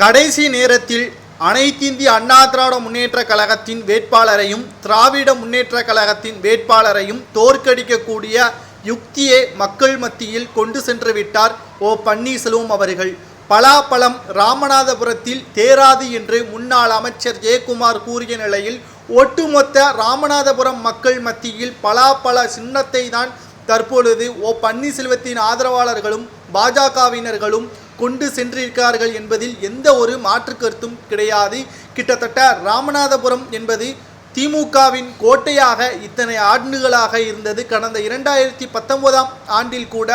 கடைசி நேரத்தில் அனைத்திந்திய அண்ணா திராவிட முன்னேற்ற கழகத்தின் வேட்பாளரையும் திராவிட முன்னேற்ற கழகத்தின் வேட்பாளரையும் தோற்கடிக்கக்கூடிய யுக்தியை மக்கள் மத்தியில் கொண்டு சென்று விட்டார் ஓ பன்னீர்செல்வம் அவர்கள். பலாப்பழம் ராமநாதபுரத்தில் தேராது என்று முன்னாள் அமைச்சர் ஜெயக்குமார் கூறிய நிலையில் ஒட்டுமொத்த ராமநாதபுரம் மக்கள் மத்தியில் பலாப்பழ சின்னத்தை தான் தற்பொழுது ஓ பன்னீர்செல்வத்தின் ஆதரவாளர்களும் பாஜகவினர்களும் கொண்டு சென்றிருக்கிறார்கள் என்பதில் எந்த ஒரு மாற்று கருத்தும் கிடையாது. கிட்டத்தட்ட ராமநாதபுரம் என்பது திமுகவின் கோட்டையாக இத்தனை ஆண்டுகளாக இருந்தது. கடந்த இரண்டாயிரத்தி பத்தொன்பதாம் ஆண்டில் கூட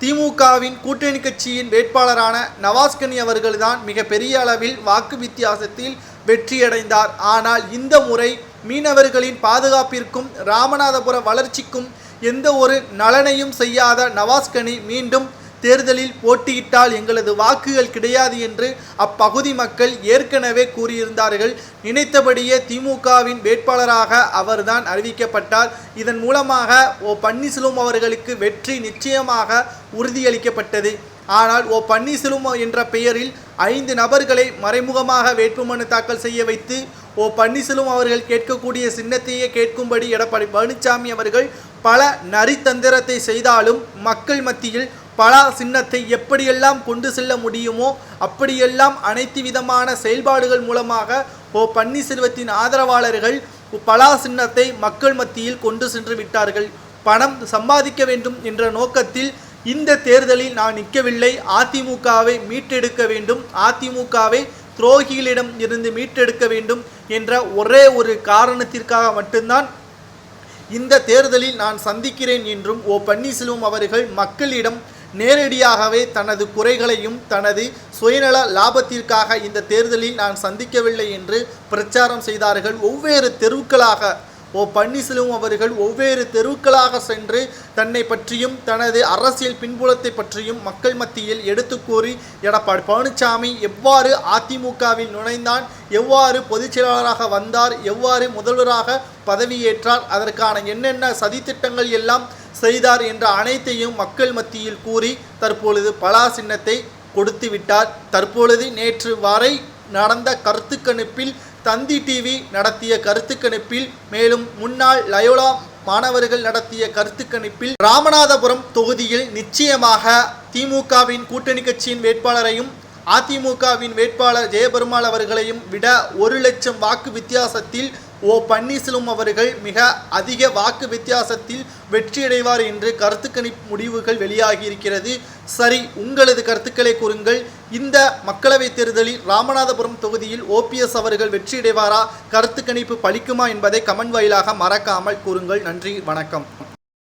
திமுகவின் கூட்டணி கட்சியின் வேட்பாளரான நவாஸ்கனி அவர்கள்தான் மிகப்பெரிய அளவில் வாக்கு வித்தியாசத்தில் வெற்றியடைந்தார். ஆனால் இந்த முறை மீனவர்களின் பாதுகாப்பிற்கும் ராமநாதபுர வளர்ச்சிக்கும் எந்த ஒரு நலனையும் செய்யாத நவாஸ்கனி மீண்டும் தேர்தலில் போட்டியிட்டால் எங்களது வாக்குகள் கிடையாது என்று அப்பகுதி மக்கள் ஏற்கனவே கூறியிருந்தார்கள். நினைத்தபடியே திமுகவின் வேட்பாளராக அவர்தான் அறிவிக்கப்பட்டார். இதன் மூலமாக ஓ பன்னீர்செல்வம் அவர்களுக்கு வெற்றி நிச்சயமாக உறுதியளிக்கப்பட்டது. ஆனால் ஓ பன்னீர்செல்வம் என்ற பெயரில் ஐந்து நபர்களை மறைமுகமாக வேட்புமனு தாக்கல் செய்ய வைத்து ஓ பன்னீர்செல்வம் அவர்கள் கேட்கக்கூடிய சின்னத்தையே கேட்கும்படி எடப்பாடி பழனிசாமி அவர்கள் பல நரித்தந்திரத்தை செய்தாலும் மக்கள் மத்தியில் பலா சின்னத்தை எப்படியெல்லாம் கொண்டு செல்ல முடியுமோ அப்படியெல்லாம் அனைத்து விதமான செயல்பாடுகள் மூலமாக ஓ பன்னீர்செல்வத்தின் ஆதரவாளர்கள் பலா சின்னத்தை மக்கள் மத்தியில் கொண்டு சென்று விட்டார்கள். பணம் சம்பாதிக்க வேண்டும் என்ற நோக்கத்தில் இந்த தேர்தலில் நான் நிற்கவில்லை. அதிமுகவை மீட்டெடுக்க வேண்டும். அதிமுகவை துரோகிகளிடம் இருந்து மீட்டெடுக்க வேண்டும் என்ற ஒரே ஒரு காரணத்திற்காக மட்டும்தான் இந்த தேர்தலில் நான் சந்திக்கிறேன் என்றும் ஓ பன்னீர்செல்வம் அவர்கள் மக்களிடம் நேரடியாகவே தனது குறைகளையும் தனது சுயநல லாபத்திற்காக இந்த தேர்தலில் நான் சந்திக்கவில்லை என்று பிரச்சாரம் செய்தார்கள். ஒவ்வேறு தெருக்களாக ஓ பன்னீர்செல்வம் அவர்கள் ஒவ்வேறு தெருக்களாக சென்று தன்னை பற்றியும் தனது அரசியல் பின்புலத்தை பற்றியும் மக்கள் மத்தியில் எடுத்து கூறி எடப்பாடி பழனிசாமி எவ்வாறு அதிமுகவில் நுழைந்தான் எவ்வாறு பொதுச் செயலாளராக வந்தார் எவ்வாறு முதல்வராக பதவியேற்றார் அதற்கான என்னென்ன சதித்திட்டங்கள் எல்லாம் செய்தார் என்ற அனைத்தையும் மக்கள் மத்தியில் கூறி தற்பொழுது பலா சின்னத்தை கொடுத்து விட்டார் தற்பொழுது நேற்று வரை நடந்த கருத்து கணிப்பில் தந்தி டிவி நடத்திய கருத்து கணிப்பில் மேலும் முன்னாள் லயோலா மாணவர்கள் நடத்திய கருத்து கணிப்பில் ராமநாதபுரம் தொகுதியில் நிச்சயமாக திமுகவின் கூட்டணி கட்சியின் வேட்பாளரையும் அதிமுகவின் வேட்பாளர் ஜெயபெருமாள் அவர்களையும் விட ஒரு லட்சம் வாக்கு வித்தியாசத்தில் ஓ பன்னீர்செல்வம் அவர்கள் மிக அதிக வாக்கு வித்தியாசத்தில் வெற்றியடைவார் என்று கருத்து கணிப்பு முடிவுகள் வெளியாகி இருக்கிறது சரி உங்களது கருத்துக்களை கூறுங்கள். இந்த மக்களவைத் தேர்தலில் ராமநாதபுரம் தொகுதியில் ஓபிஎஸ் அவர்கள் வெற்றியடைவாரா? கருத்து கணிப்பு பலிக்குமா என்பதை கமெண்ட் வாயிலாக மறக்காமல் கூறுங்கள். நன்றி வணக்கம்.